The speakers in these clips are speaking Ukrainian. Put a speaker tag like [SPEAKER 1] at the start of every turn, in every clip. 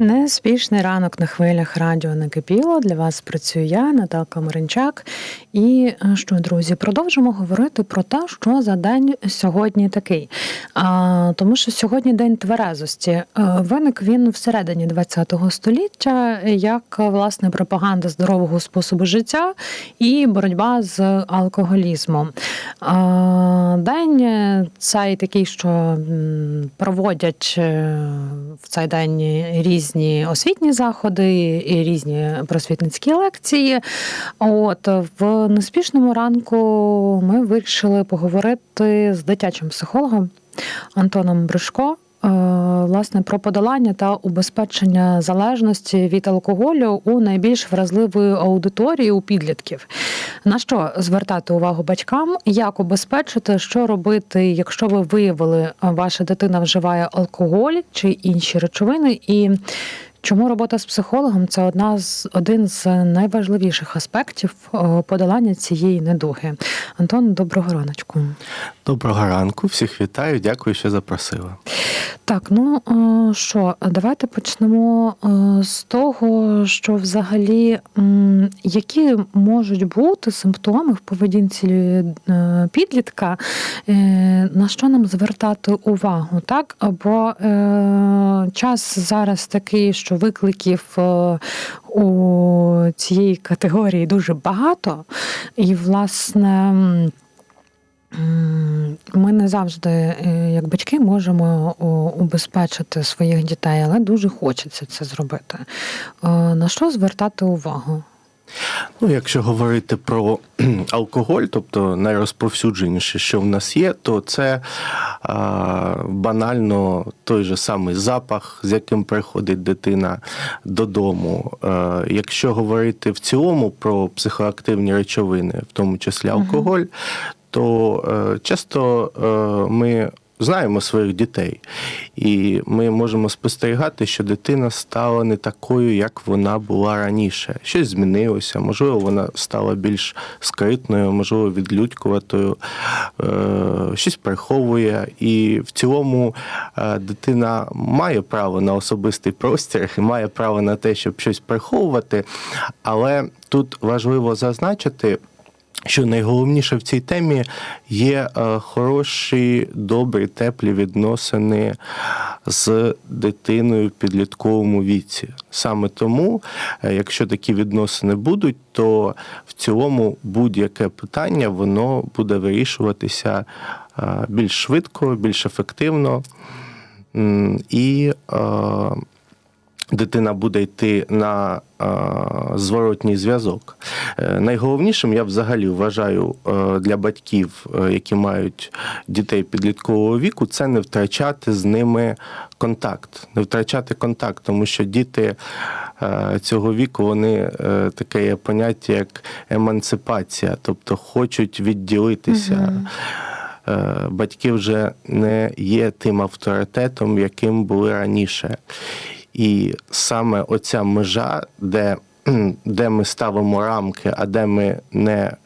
[SPEAKER 1] Неспішний ранок на хвилях радіо накипіло. Для вас працюю я, Наталка Маринчак. І е, що, друзі, продовжимо говорити про те, що за день сьогодні такий. А, Тому що сьогодні день тверезості. Е, Виник він всередині ХХ століття як власне пропаганда здорового способу життя і боротьба з алкоголізмом. А, День цей такий, що проводять е, в цей день різні різні освітні заходи і різні просвітницькі лекції. От в неспішному ранку ми вирішили поговорити з дитячим психологом Антоном Бришко. Е, Власне, про подолання та убезпечення залежності від алкоголю у найбільш вразливої аудиторії у підлітків. На що звертати увагу батькам, як убезпечити, що робити, якщо ви виявили, ваша дитина вживає алкоголь чи інші речовини, і Чому робота з психологом це одна з один з найважливіших аспектів е, подолання цієї недуги? Антон, доброго раночку.
[SPEAKER 2] Доброго ранку, всіх вітаю, дякую, що запросила.
[SPEAKER 1] Так, ну е, що, давайте почнемо е, з того, що взагалі які можуть бути симптоми в поведінці підлітка, на що нам звертати увагу, так? Бо е, час зараз такий, що викликів е, у цієї категорії дуже багато, і власне. Ми не завжди, е, як батьки, можемо убезпечити своїх дітей, але дуже хочеться це зробити. Е, На що звертати увагу?
[SPEAKER 2] Ну, якщо говорити про алкоголь, тобто найрозповсюдженіше, що в нас є, то це а, банально той же самий запах, з яким приходить дитина додому. Е, якщо говорити в цілому про психоактивні речовини, в тому числі алкоголь, то е, часто е, ми знаємо своїх дітей, і ми можемо спостерігати, що дитина стала не такою, як вона була раніше. Щось змінилося, можливо, вона стала більш скритною, можливо, відлюдькуватою, е, щось приховує. І в цілому е, дитина має право на особистий простір і має право на те, щоб щось приховувати. Але тут важливо зазначити. Що найголовніше в цій темі є е, хороші, добрі, теплі відносини з дитиною в підлітковому віці. Саме тому, е, якщо такі відносини будуть, то в цілому будь-яке питання воно буде вирішуватися е, більш швидко, більш ефективно. І дитина буде йти на зворотній зв'язок. Е, Найголовнішим я взагалі вважаю е, для батьків, е, які мають дітей підліткового віку, це не втрачати з ними контакт, не втрачати контакт, тому що діти цього віку вони таке є поняття як емансипація, тобто хочуть відділитися. Е, Батьки вже не є тим авторитетом, яким були раніше. І саме оця межа, де, де ми ставимо рамки, а де ми не е,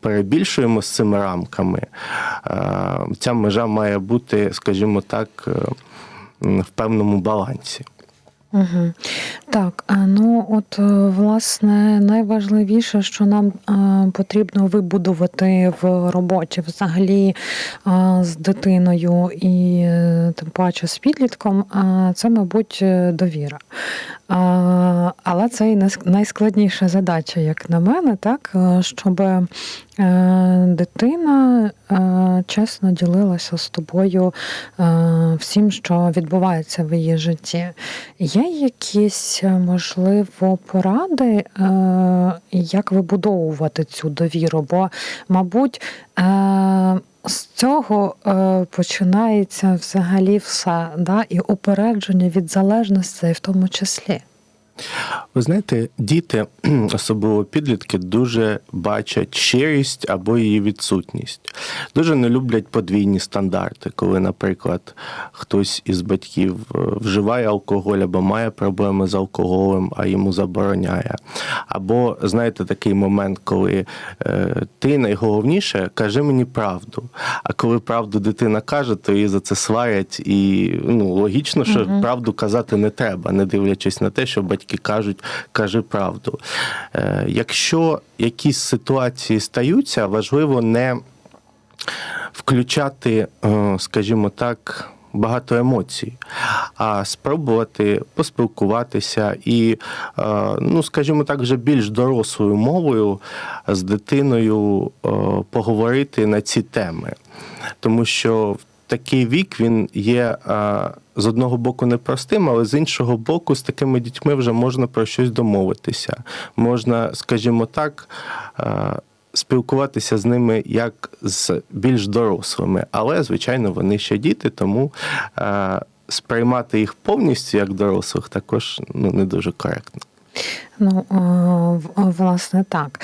[SPEAKER 2] перебільшуємо з цими рамками, е, ця межа має бути, скажімо так, е, в певному балансі.
[SPEAKER 1] Угу. Так, ну от е, власне найважливіше, що нам е, потрібно вибудувати в роботі взагалі е, з дитиною і тим паче з підлітком, це, мабуть, довіра. Але це і найскладніша задача, як на мене, так, е, щоб е, дитина е, чесно ділилася з тобою всім, що відбувається в її житті. Є якісь, можливо, поради, як вибудовувати цю довіру? Бо, мабуть, з цього е, починається взагалі все, да? і упередження від залежності в тому числі.
[SPEAKER 2] Ви знаєте, діти, особливо підлітки, дуже бачать щирість або її відсутність. Дуже не люблять подвійні стандарти, коли, наприклад, хтось із батьків е, вживає алкоголь або має проблеми з алкоголем, а йому забороняє. Або, знаєте, такий момент, коли е, ти найголовніше кажи мені правду. А коли правду дитина каже, то її за це сварять. І ну, логічно, що правду казати не треба, не дивлячись на те, що батьки кажуть, кажи правду. Е, якщо якісь ситуації стаються, важливо не включати, е, скажімо так, багато емоцій, а спробувати поспілкуватися і, е, ну, скажімо так, вже більш дорослою мовою з дитиною поговорити на ці теми. Тому що в такий вік він є е, з одного боку непростим, але з іншого боку, з такими дітьми вже можна про щось домовитися. Можна, скажімо так, е, спілкуватися з ними як з більш дорослими, але, звичайно, вони ще діти, тому е, сприймати їх повністю як дорослих також ну, не дуже коректно.
[SPEAKER 1] Ну, е, власне, так.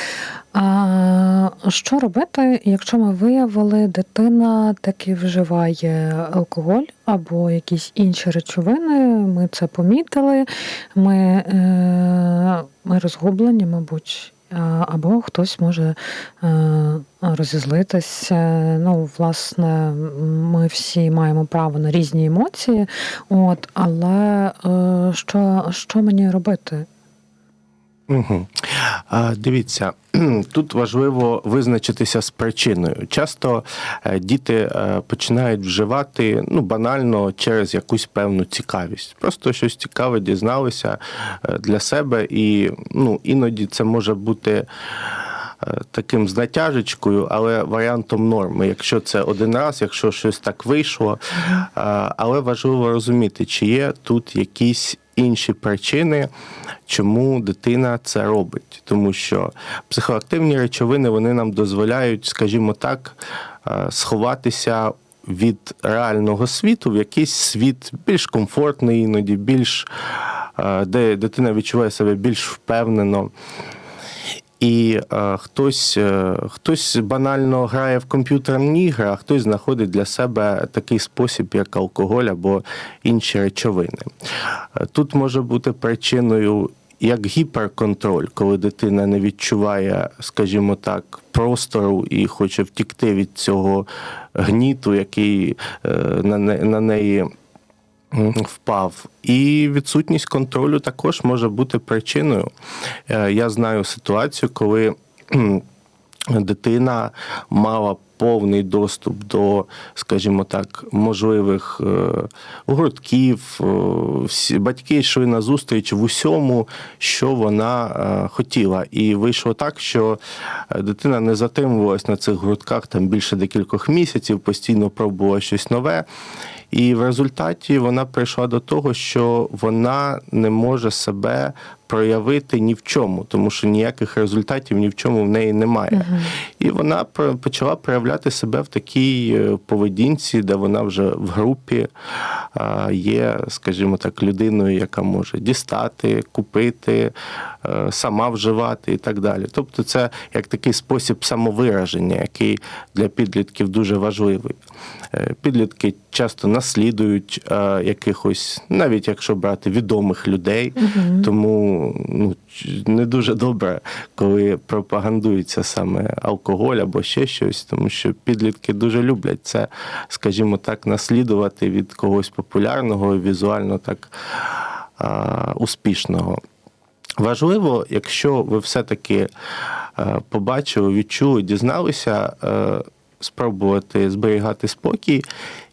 [SPEAKER 1] Що робити, якщо ми виявили, дитина таки вживає алкоголь або якісь інші речовини? Ми це помітили, ми, е, ми розгублені, мабуть. Або хтось може е, розізлитись. Е, Ну, власне, ми всі маємо право на різні емоції. От, але е, що, що мені робити?
[SPEAKER 2] Дивіться, тут важливо визначитися з причиною. Часто е, діти е, починають вживати ну, банально через якусь певну цікавість. Просто щось цікаве дізналися е, для себе, і ну, іноді це може бути. Таким з натяжечкою, але варіантом норми, якщо це один раз, якщо щось так вийшло. Але важливо розуміти, чи є тут якісь інші причини, чому дитина це робить. Тому що психоактивні речовини вони нам дозволяють, скажімо так, е, сховатися від реального світу в якийсь світ більш комфортний, іноді більш е, де дитина відчуває себе більш впевнено. І е, хтось, е, хтось банально грає в комп'ютерні ігри, а хтось знаходить для себе такий спосіб, як алкоголь або інші речовини. Е, Тут може бути причиною як гіперконтроль, коли дитина не відчуває, скажімо так, простору і хоче втікти від цього гніту, який е, на на неї впав. І відсутність контролю також може бути причиною. Е, Я знаю ситуацію, коли дитина мала повний доступ до, скажімо так, можливих е, гуртків. е, Всі батьки йшли на зустріч в усьому, що вона хотіла. І вийшло так, що дитина не затримувалась на цих гуртках там більше декількох місяців, постійно пробувала щось нове. І в результаті вона прийшла до того, що вона не може себе проявити ні в чому, тому що ніяких результатів ні в чому в неї немає. І вона почала проявляти себе в такій е, поведінці, де вона вже в групі є, скажімо так, людиною, яка може дістати, купити, е, сама вживати і так далі. Тобто, це як такий спосіб самовираження, який для підлітків дуже важливий. Е, Підлітки часто наслідують якихось, навіть якщо брати відомих людей, тому ну, не дуже добре, коли пропагандується саме алкоголь або ще щось, тому що підлітки дуже люблять це, скажімо так, наслідувати від когось популярного і візуально так а, успішного. Важливо, якщо ви все-таки е, побачили, відчули, дізналися, е, спробувати зберігати спокій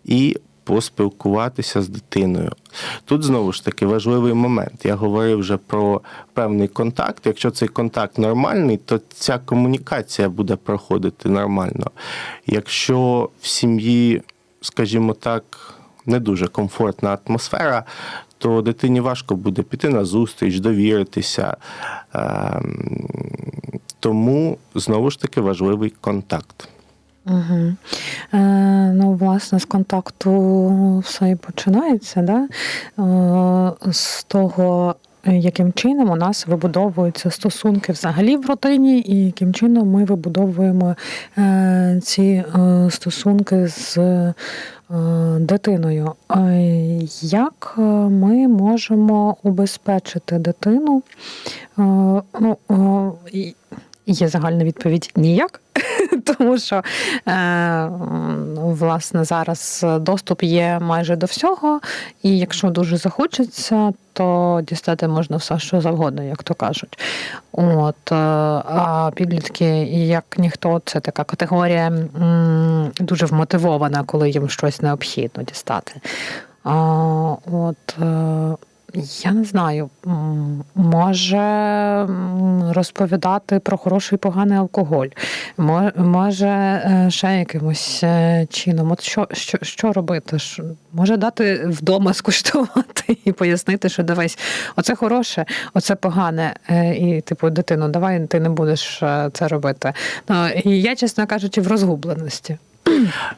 [SPEAKER 2] і поспілкуватися з дитиною. Тут знову ж таки важливий момент. Я говорив вже про певний контакт. Якщо цей контакт нормальний, то ця комунікація буде проходити нормально. Якщо в сім'ї, скажімо так, не дуже комфортна атмосфера, то дитині важко буде піти на зустріч, довіритися. Ем, Тому знову ж таки важливий контакт.
[SPEAKER 1] Угу. Е, ну, власне, з контакту все і починається, да? Е, з того, яким чином у нас вибудовуються стосунки взагалі в родині, і яким чином ми вибудовуємо е, ці е, стосунки з е, дитиною. Е, Як ми можемо убезпечити дитину? Е, Ну, е, Є загальна відповідь ніяк, тому що е, власне зараз доступ є майже до всього, і якщо дуже захочеться, то дістати можна все, що завгодно, як то кажуть. От, е, а підлітки, як ніхто, це така категорія дуже вмотивована, коли їм щось необхідно дістати. А, от, е, я не знаю, може розповідати про хороший і поганий алкоголь, Мо- може е, ще якимось е, чином. От що, що, що робити? Може дати вдома скуштувати і пояснити, що дивись, оце хороше, оце погане. Е, І, типу, дитино, давай ти не будеш це робити. І я, чесно кажучи, в розгубленості.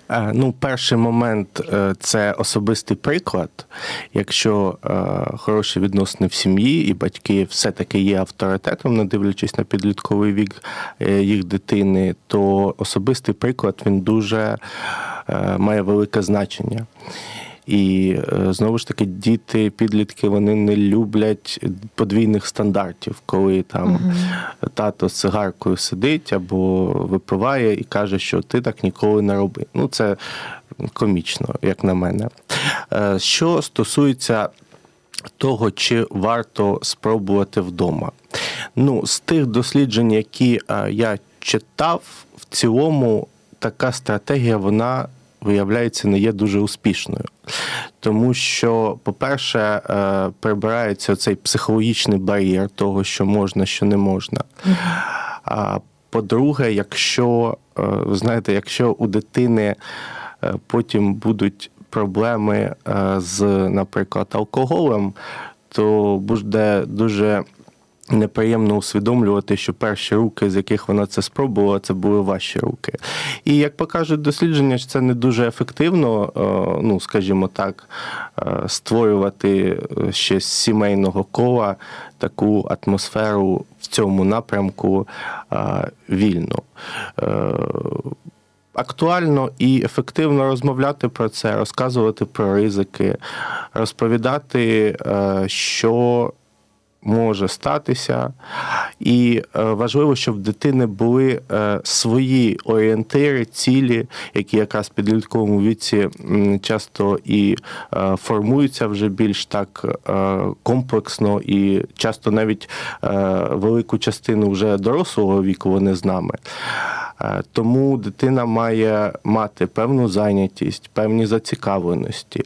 [SPEAKER 2] Е, Ну, перший момент е, це особистий приклад. Якщо е, хороші відносини в сім'ї, і батьки все-таки є авторитетом, не дивлячись на підлітковий вік їх дитини, то особистий приклад він дуже має велике значення. І е, знову ж таки, діти, підлітки, вони не люблять подвійних стандартів, коли там тато з цигаркою сидить або випиває і каже, що ти так ніколи не роби. Ну, це комічно, як на мене. Е, Що стосується того, чи варто спробувати вдома. Ну, з тих досліджень, які е, я читав, в цілому така стратегія, вона виявляється, не є дуже успішною. Тому що, по-перше, е, прибирається цей психологічний бар'єр того, що можна, що не можна. А по-друге, якщо е, знаєте, якщо у дитини е, потім будуть проблеми з, наприклад, алкоголем, то буде дуже неприємно усвідомлювати, що перші руки, з яких вона це спробувала, це були ваші руки. І як покажуть дослідження, це не дуже ефективно, е, ну скажімо так, е, створювати е, ще з сімейного кола таку атмосферу в цьому напрямку вільну. Актуально і ефективно розмовляти про це, розказувати про ризики, розповідати, що може статися. І е, важливо, щоб в дитини були е, свої орієнтири, цілі, які якраз в підлітковому віці часто і е, формуються вже більш так комплексно, і часто навіть велику частину вже дорослого віку вони з нами. Тому дитина має мати певну зайнятість, певні зацікавленості.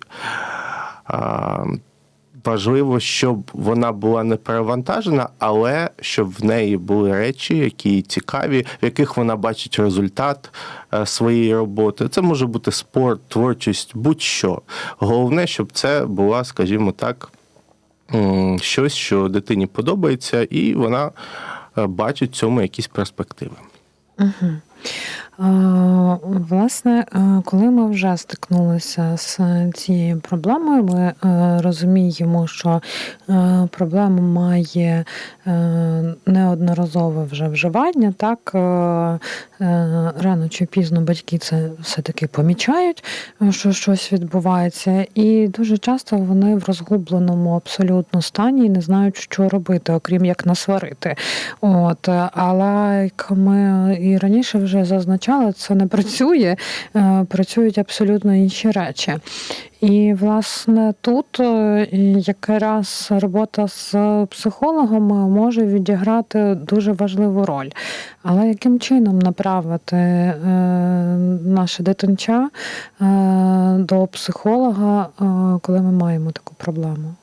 [SPEAKER 2] Важливо, щоб вона була не перевантажена, але щоб в неї були речі, які цікаві, в яких вона бачить результат е, своєї роботи. Це може бути спорт, творчість, будь-що. Головне, щоб це була, скажімо так, щось, що дитині подобається, і вона е, бачить в цьому якісь перспективи.
[SPEAKER 1] Угу. Власне, е, коли ми вже стикнулися з цією проблемою, ми е, розуміємо, що е, проблема має неодноразове вже вживання. Так рано чи пізно батьки це все-таки помічають, е, що щось відбувається, і дуже часто вони в розгубленому абсолютно стані і не знають, що робити, окрім як насварити. От, е, але як ми і раніше вже зазначали, це не працює, е, працюють абсолютно інші речі. І, власне, тут е, якраз робота з психологами може відіграти дуже важливу роль. Але яким чином направити е, наше дитинча е, до психолога, е, коли ми маємо таку проблему?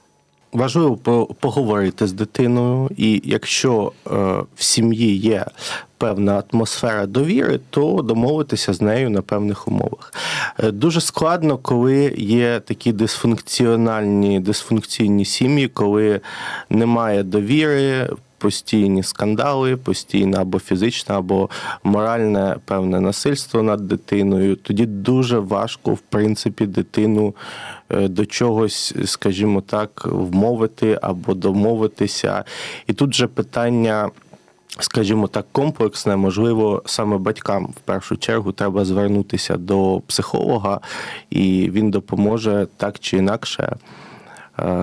[SPEAKER 2] Важливо по- поговорити з дитиною, і якщо е, в сім'ї є певна атмосфера довіри, то домовитися з нею на певних умовах. Е, Дуже складно, коли є такі дисфункціональні, дисфункційні сім'ї, коли немає довіри. Постійні скандали, постійне або фізичне, або моральне певне насильство над дитиною, тоді дуже важко, в принципі, дитину е, до чогось, скажімо так, вмовити або домовитися. І тут же питання. Скажімо так, комплексне, можливо, саме батькам в першу чергу треба звернутися до психолога, і він допоможе так чи інакше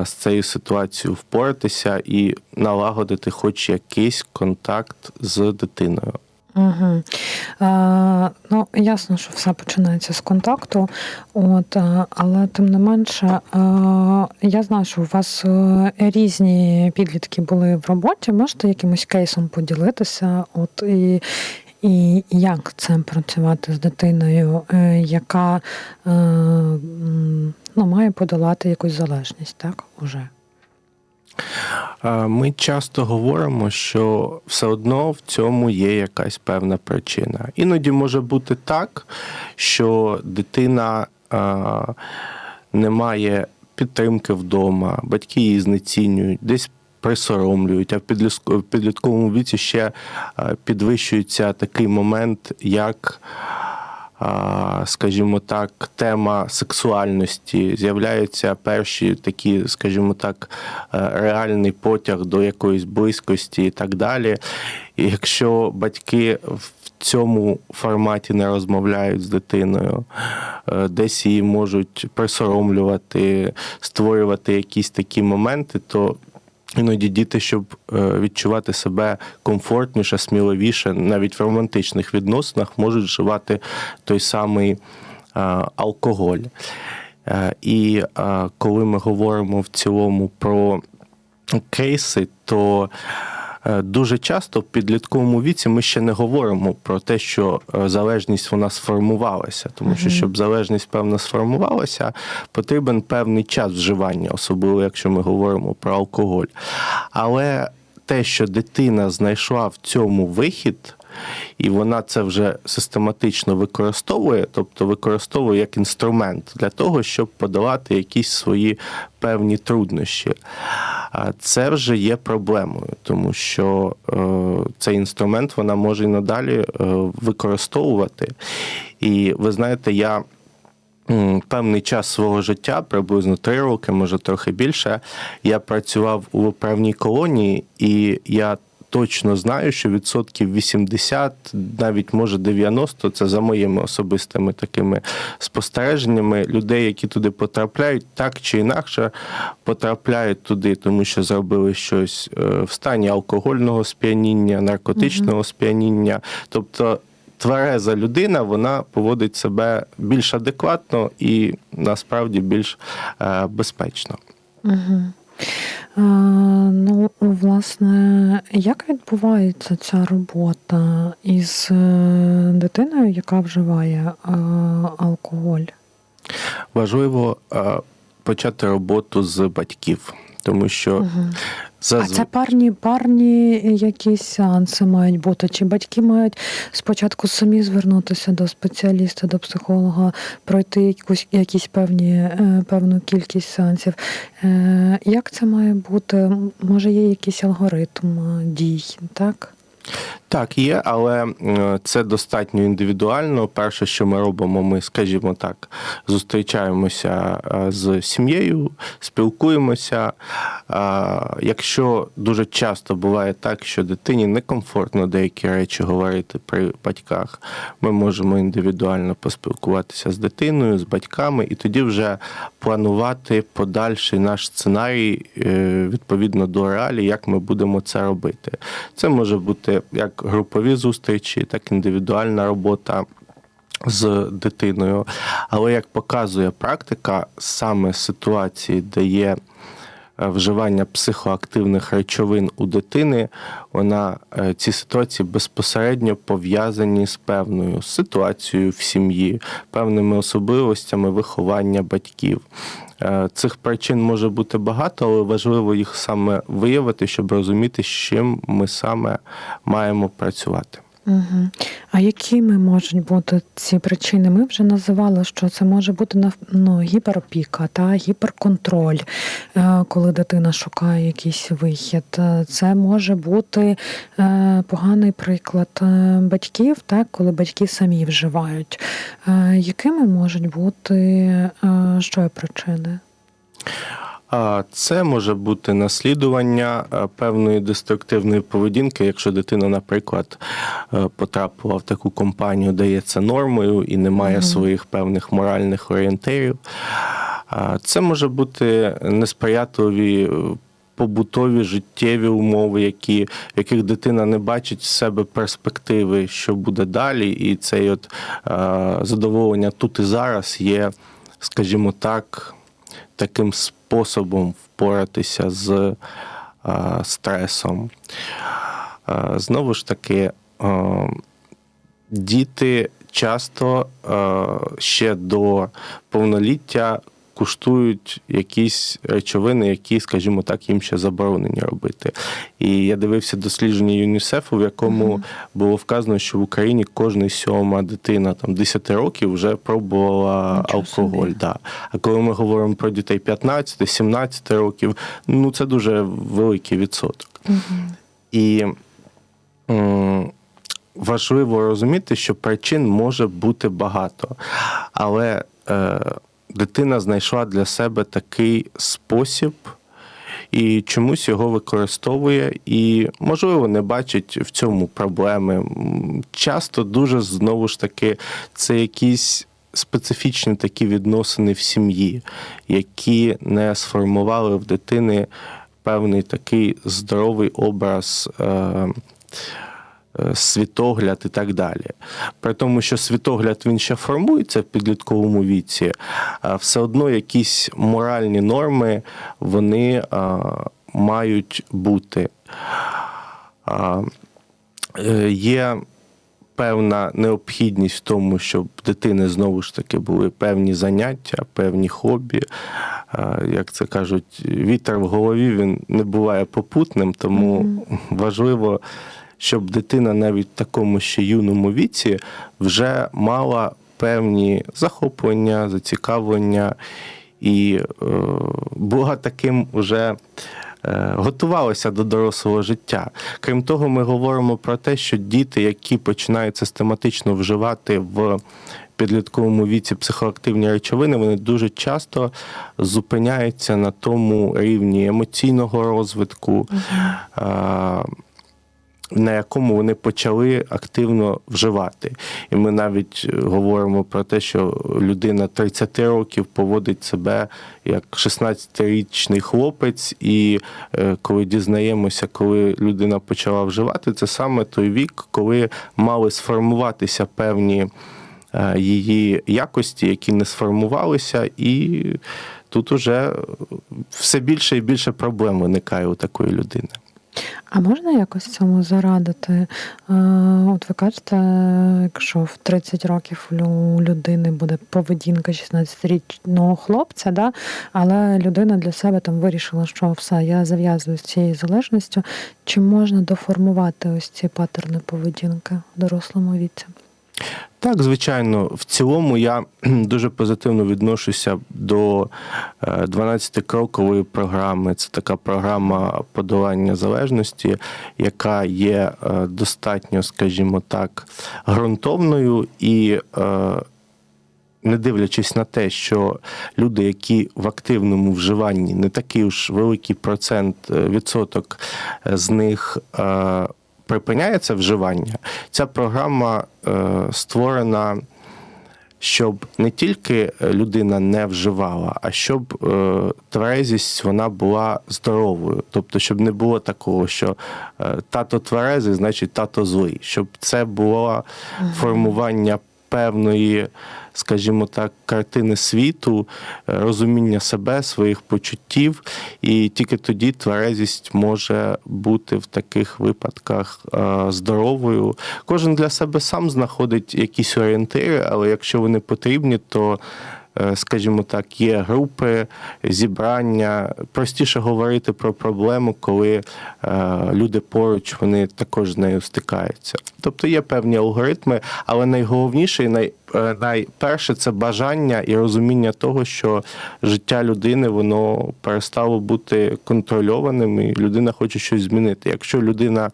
[SPEAKER 2] з цією ситуацією впоратися і налагодити хоч якийсь контакт з дитиною.
[SPEAKER 1] Угу. А, ну, ясно, що все починається з контакту, от, але тим не менше, а, я знаю, що у вас е, різні підлітки були в роботі. Можете якимось кейсом поділитися? От, і, і як це працювати з дитиною, е, яка е, ну, має подолати якусь залежність, так? Уже?
[SPEAKER 2] Ми часто говоримо, що все одно в цьому є якась певна причина. Іноді може бути так, що дитина не має підтримки вдома, батьки її знецінюють, десь присоромлюють, а в підлітковому віці ще е, підвищується такий момент, як скажімо так, тема сексуальності, з'являються перші такі, скажімо так, е, реальний потяг до якоїсь близькості і так далі. І якщо батьки в цьому форматі не розмовляють з дитиною, е, десь її можуть присоромлювати, створювати якісь такі моменти, то Іноді діти, щоб е, відчувати себе комфортніше, сміливіше, навіть в романтичних відносинах, можуть вживати той самий е, алкоголь. Е, І коли ми говоримо в цілому про кейси, то дуже часто в підлітковому віці ми ще не говоримо про те, що е, залежність вона сформувалася, тому що щоб залежність певно сформувалася, потрібен певний час вживання, особливо якщо ми говоримо про алкоголь. Але те, що дитина знайшла в цьому вихід. І вона це вже систематично використовує, тобто використовує як інструмент для того, щоб подолати якісь свої певні труднощі. А це вже є проблемою, тому що е, цей інструмент вона може і надалі е, використовувати. І ви знаєте, я певний час свого життя, приблизно три роки, може трохи більше, я працював у виправній колонії, і я точно знаю, що відсотків 80, навіть може 90, це за моїми особистими такими спостереженнями, людей, які туди потрапляють, так чи інакше потрапляють туди, тому що зробили щось е, в стані алкогольного сп'яніння, наркотичного сп'яніння. Тобто твереза людина вона поводить себе більш адекватно і насправді більш е, безпечно.
[SPEAKER 1] Угу. А, ну, власне, як відбувається ця робота із е, дитиною, яка вживає е, алкоголь?
[SPEAKER 2] Важливо е, почати роботу з батьків, тому що
[SPEAKER 1] Угу. А це парні, парні якісь сеанси мають бути? Чи батьки мають спочатку самі звернутися до спеціаліста, до психолога, пройти якусь якісь певні е, певну кількість сеансів? Е, Як це має бути? Може, є якийсь алгоритм е, дій, так?
[SPEAKER 2] Так, є, але е, це достатньо індивідуально. Перше, що ми робимо, ми, скажімо так, зустрічаємося е, з сім'єю, спілкуємося. Якщо дуже часто буває так, що дитині некомфортно деякі речі говорити при батьках, ми можемо індивідуально поспілкуватися з дитиною, з батьками, і тоді вже планувати подальший наш сценарій е, відповідно до реалій, як ми будемо це робити. Це може бути як групові зустрічі, так індивідуальна робота. З дитиною, але як показує практика, саме ситуації, де є вживання психоактивних речовин у дитини, вона е, ці ситуації безпосередньо пов'язані з певною ситуацією в сім'ї, певними особливостями виховання батьків. Е, Цих причин може бути багато, але важливо їх саме виявити, щоб розуміти, з чим ми саме маємо працювати.
[SPEAKER 1] Угу. А якими можуть бути ці причини? Ми вже називали, що це може бути ну, гіперопіка та гіперконтроль, е, коли дитина шукає якийсь вихід. Е, Це може бути е, поганий приклад батьків, так, коли батьки самі вживають. Якими можуть бути що причини?
[SPEAKER 2] Це може бути наслідування е, певної деструктивної поведінки, якщо дитина, наприклад, е, потрапила в таку компанію, де є це нормою і немає
[SPEAKER 1] Мгм.
[SPEAKER 2] своїх певних моральних орієнтирів. Це може бути несприятливі. е, Побутові життєві умови, які, в яких дитина не бачить в себе перспективи, що буде далі, і цей от е, задоволення тут і зараз є, скажімо так, таким способом впоратися з е, стресом. Е, знову ж таки, е, діти часто ще до повноліття куштують якісь речовини, які, скажімо так, їм ще заборонені робити. І я дивився дослідження ЮНІСЕФу, в якому
[SPEAKER 1] Мгм.
[SPEAKER 2] було вказано, що в Україні кожна сьома дитина там 10 років вже пробувала
[SPEAKER 1] Нічого
[SPEAKER 2] алкоголь.
[SPEAKER 1] собі.
[SPEAKER 2] Да. А коли ми говоримо про дітей 15-17 років, ну це дуже великий відсоток.
[SPEAKER 1] Угу.
[SPEAKER 2] І м, важливо розуміти, що причин може бути багато. Але е, дитина знайшла для себе такий спосіб. І чомусь його використовує, і, можливо, не бачить в цьому проблеми. Часто дуже знову ж таки це якісь специфічні такі відносини в сім'ї, які не сформували в дитини певний такий здоровий образ. Е- Світогляд і так далі. При тому, що світогляд він ще формується в підлітковому віці, все одно якісь моральні норми вони мають бути. Е, є певна необхідність в тому, щоб дитини знову ж таки були певні заняття, певні хобі. Як це кажуть, вітер в голові він не буває попутним, тому важливо, щоб дитина навіть в такому ще юному віці вже мала певні захоплення, зацікавлення і е, була таким уже. е, Готувалися до дорослого життя. Крім того, ми говоримо про те, що діти, які починають систематично вживати в підлітковому віці психоактивні речовини, вони дуже часто зупиняються на тому рівні емоційного розвитку, на якому вони почали активно вживати. І ми навіть е, говоримо про те, що людина 30 років поводить себе як 16-річний хлопець, і е, коли дізнаємося, коли людина почала вживати, це саме той вік, коли мали сформуватися певні е, її якості, які не сформувалися, і тут уже все більше і більше проблем виникає у такої людини.
[SPEAKER 1] А можна якось цьому зарадити? Е, От ви кажете, якщо в 30 років у людини буде поведінка 16-річного хлопця, да? але людина для себе там вирішила, що все, я зав'язую з цією залежністю. Чи можна доформувати ось ці паттерни поведінки дорослому віці?
[SPEAKER 2] Так, звичайно, в цілому я дуже позитивно відношуся до 12-крокової програми. Це така програма подолання залежності, яка є е, достатньо, скажімо так, ґрунтовною і. е, Не дивлячись на те, що люди, які в активному вживанні, не такий уж великий процент е, відсоток е, з них е, припиняється вживання, ця програма е, створена, щоб не тільки людина не вживала, а щоб е, тверезість вона була здоровою. Тобто, щоб не було такого, що е, тато тверезий, значить тато злий, щоб це було формування певної, скажімо так, картини світу, е, розуміння себе, своїх почуттів, і тільки тоді тверезість може бути в таких випадках е, здоровою. Кожен для себе сам знаходить якісь орієнтири, але якщо вони потрібні, то скажімо так, є групи, зібрання. Простіше говорити про проблему, коли е, люди поруч вони також з нею стикаються. Тобто є певні алгоритми, але найголовніше і най, е, найперше це бажання і розуміння того, що життя людини воно перестало бути контрольованим, і людина хоче щось змінити. Якщо людина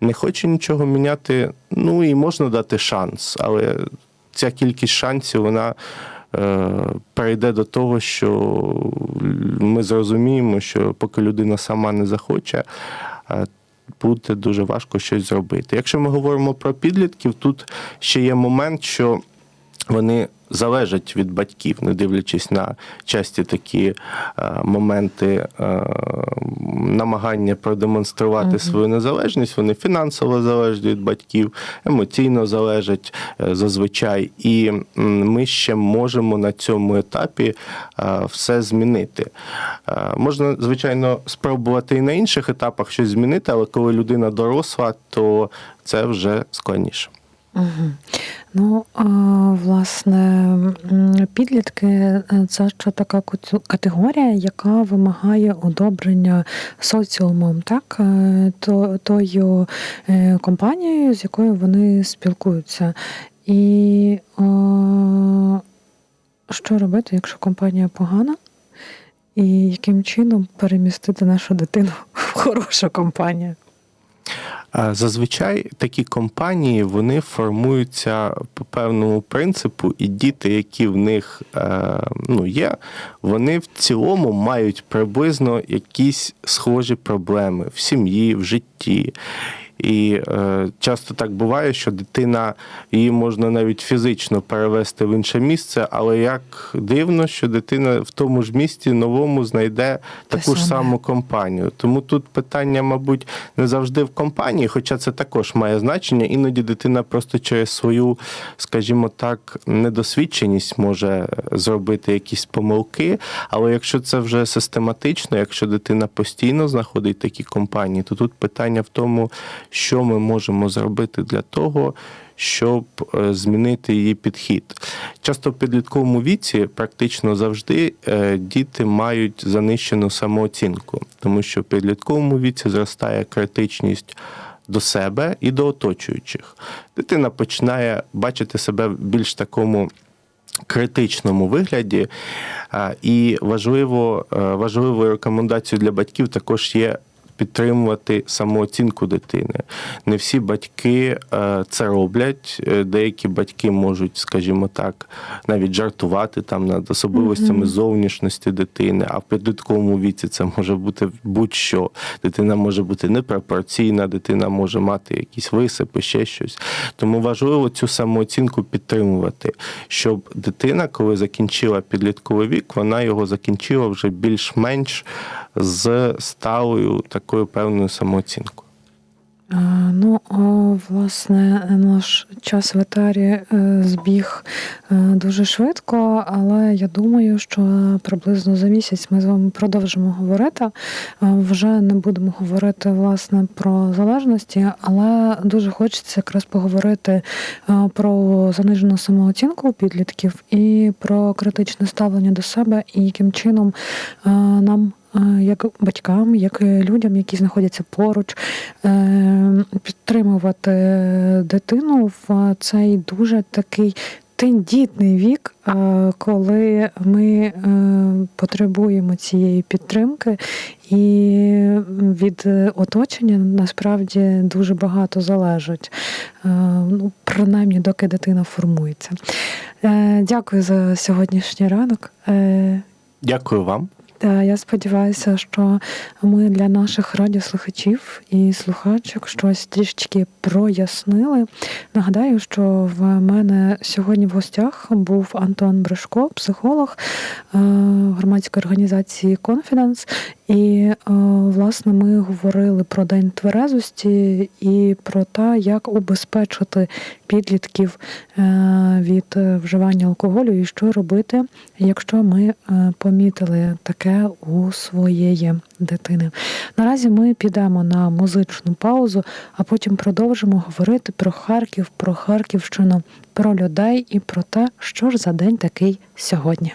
[SPEAKER 2] не хоче нічого міняти, ну і можна дати шанс, але ця кількість шансів вона е, перейде до того, що ми зрозуміємо, що поки людина сама не захоче, е, буде дуже важко щось зробити. Якщо ми говоримо про підлітків, тут ще є момент, що вони залежать від батьків, не дивлячись на часті такі е, моменти е, намагання продемонструвати
[SPEAKER 1] Мгм.
[SPEAKER 2] свою незалежність. Вони фінансово залежать від батьків, емоційно залежать е, зазвичай. І ми ще можемо на цьому етапі е, все змінити. Е, Можна, звичайно, спробувати і на інших етапах щось змінити, але коли людина доросла, то це вже складніше.
[SPEAKER 1] Угу. Ну, власне, підлітки е, це ще така категорія, яка вимагає одобрення соціумом, так? Е, То, тою е, компанією, з якою вони спілкуються. І що робити, якщо компанія погана? І яким чином перемістити нашу дитину в хорошу компанію?
[SPEAKER 2] Зазвичай такі компанії вони формуються по певному принципу, і діти, які в них е, ну, є, вони в цілому мають приблизно якісь схожі проблеми в сім'ї, в житті. І е, часто так буває, що дитина її можна навіть фізично перевести в інше місце, але як дивно, що дитина в тому ж місті новому знайде
[SPEAKER 1] Те
[SPEAKER 2] таку ж саму компанію. Тому тут питання, мабуть, не завжди в компанії, хоча це також має значення. Іноді дитина просто через свою, скажімо так, недосвідченість може зробити якісь помилки. Але якщо це вже систематично, якщо дитина постійно знаходить такі компанії, то тут питання в тому, що ми можемо зробити для того. Щоб е, змінити її підхід, часто в підлітковому віці практично завжди е, діти мають занищену самооцінку, тому що в підлітковому віці зростає критичність до себе і до оточуючих. Дитина починає бачити себе в більш такому критичному вигляді. І важливо, е, важливою рекомендацією для батьків також є. Підтримувати самооцінку дитини. Не всі батьки е, це роблять. Е, Деякі батьки можуть, скажімо так, навіть жартувати там над особливостями
[SPEAKER 1] Мгм.
[SPEAKER 2] зовнішності дитини, а в підлітковому віці це може бути будь-що. Дитина може бути непропорційна, дитина може мати якісь висипи, ще щось. Тому важливо цю самооцінку підтримувати, щоб дитина, коли закінчила підлітковий вік, вона його закінчила вже більш-менш з сталою такою певною самооцінкою.
[SPEAKER 1] Ну, власне, наш час в етері е, збіг е, дуже швидко, але я думаю, що приблизно за місяць ми з вами продовжимо говорити. Е, Вже не будемо говорити власне про залежності, але дуже хочеться якраз поговорити е, про занижену самооцінку у підлітків і про критичне ставлення до себе, і яким чином е, нам е, як батькам, як людям, які знаходяться поруч, е, підтримувати дитину в цей дуже такий тендітний вік, е, коли ми е, потребуємо цієї підтримки, і від оточення насправді дуже багато залежить, е, ну, принаймні, доки дитина формується. Е, Дякую за сьогоднішній ранок. Е,
[SPEAKER 2] Дякую вам.
[SPEAKER 1] Я сподіваюся, що ми для наших радіослухачів і слухачок щось трішечки прояснили. Нагадаю, що в мене сьогодні в гостях був Антон Брешко, психолог е, громадської організації Confidence. І е, власне ми говорили про день тверезості і про те, як убезпечити підлітків е, від е, вживання алкоголю, і що робити, якщо ми помітили таке у своєї дитини. Наразі ми підемо на музичну паузу, а потім продовжимо говорити про Харків, про Харківщину, про людей і про те, що ж за день такий сьогодні.